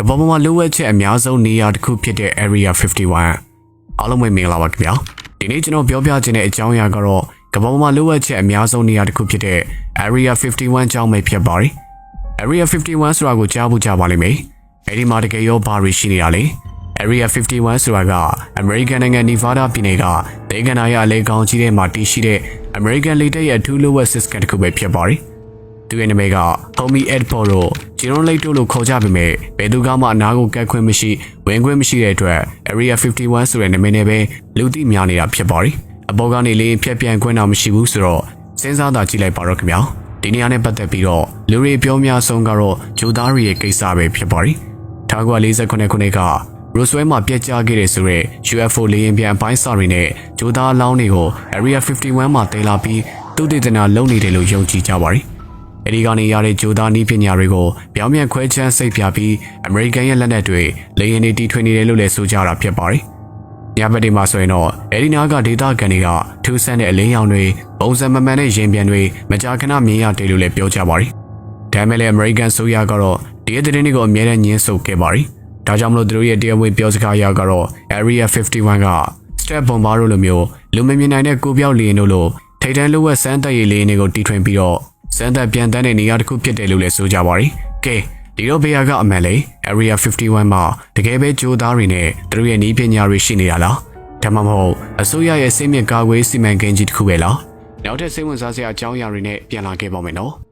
ကမ္ဘာပေါ်မှာလိုအပ်ချက်အများဆုံးနေရာတစ်ခုဖြစ်တဲ့ Area 51အားလုံးပဲမင်္ဂလာပါခင်ဗျာဒီနေ့ကျွန်တော်ပြောပြချင်တဲ့အကြောင်းအရာကတော့ကမ္ဘာပေါ်မှာလိုအပ်ချက်အများဆုံးနေရာတစ်ခုဖြစ်တဲ့ Area 51အကြောင်းပဲဖြစ်ပါတယ် Area 51ဆိုတာကိုကြားဖို့ကြားပါလိမ့်မယ်အဲဒီမှာတကယ်ရောဘာတွေရှိနေတာလဲ Area 51ဆိုတာက American နိုင်ငံ Nevada ပြည်နယ်ကဒေဂနာရအလဲကောင်ကြီးထဲမှာတည်ရှိတဲ့ American လေတပ်ရဲ့အထူးလိုအပ် system တစ်ခုပဲဖြစ်ပါတယ် သူရဲ့နာမည်က Tommy Edport တို့ဂျီရွန်လိတ်တို့လို့ခေါ်ကြပေမဲ့ဘယ်သူကမှအနာကိုကတ်ခွင့်မရှိဝင်ခွင့်မရှိတဲ့အတွက် Area 51ဆိုတဲ့နာမည်နဲ့ပဲလူသိများနေတာဖြစ်ပါတယ်အပေါ်ကနေလေးဖြတ်ပြန်ခွင့်တော့မရှိဘူးဆိုတော့စဉ်းစားသာကြည့်လိုက်ပါတော့ခင်ဗျာဒီနေရာနဲ့ပတ်သက်ပြီးတော့လူတွေပြောများဆုံးကတော့ဂျိုသားတွေရဲ့ကိစ္စပဲဖြစ်ပါတယ်1948ခုနှစ်ကရိုဆွဲမှာပြက်ကျခဲ့တဲ့ဆိုရဲ UFO လေယာဉ်ပြန်အပိုင်းစာတွေနဲ့ဂျိုသားအလောင်းတွေကို Area 51မှာတင်လာပြီးသူတည်တနာလုံနေတယ်လို့ယုံကြည်ကြပါတယ်။ အဲဒီကနေရတဲ့ဂျိုသားနည်းပညာတွေကိုပြောင်းပြန်ခွဲချမ်းစိတ်ပြပြီး American ရဲ့လက်နက်တွေလေယာဉ်တွေတီထွင်နေတယ်လို့လည်းဆိုကြတာဖြစ်ပါတယ်။ညဘက်ဒီမှာဆိုရင်တော့အဲဒီနားကဒေတာကန်တွေကထူးဆန်းတဲ့အလင်းရောင်တွေပုံစံမမှန်တဲ့ရင်ပြန်တွေမကြာခဏမြင်ရတယ်လို့လည်းပြောကြပါတယ်။ဒါပေမဲ့လည်း American ဆိုရကတော့ဒီရဲ့သတင်းတွေကိုအမြဲတမ်းညှင်းဆိုခဲ့ပါတယ်။ဒါကြောင့်မလို့သူတို့ရဲ့တရားဝင်ပြောစကားအရကတော့ Area 51က Step Bomber တို့လိုမျိုးလူမမြင်နိုင်တဲ့ကိုပြောက်လီရင်တို့လိုထိတ်တန်းလိုဝက်စမ်းတက်ရည်လေးတွေကိုတီထွင်ပြီးတော့ စမ်းသက်ပြန်တန်းတဲ့နေရာတစ်ခုဖြစ်တယ်လို့လည်းဆိုကြပါတယ်။ကဲဒီတော့ဘေးကအမှန်လေ Area 51မှာတကယ်ပဲကြိုးသားတွေနဲ့သူတို့ရဲ့နည်းပညာတွေရှိနေတာလား။ဒါမှမဟုတ်အစိုးရရဲ့စိတ်မြင့်ကာကွယ်စီမံကိန်းကြီးတစ်ခုပဲလား။နောက်ထပ်စိတ်ဝင်စားစရာအကြောင်းအရာတွေနဲ့ပြန်လာခဲ့ပါမယ်နော်။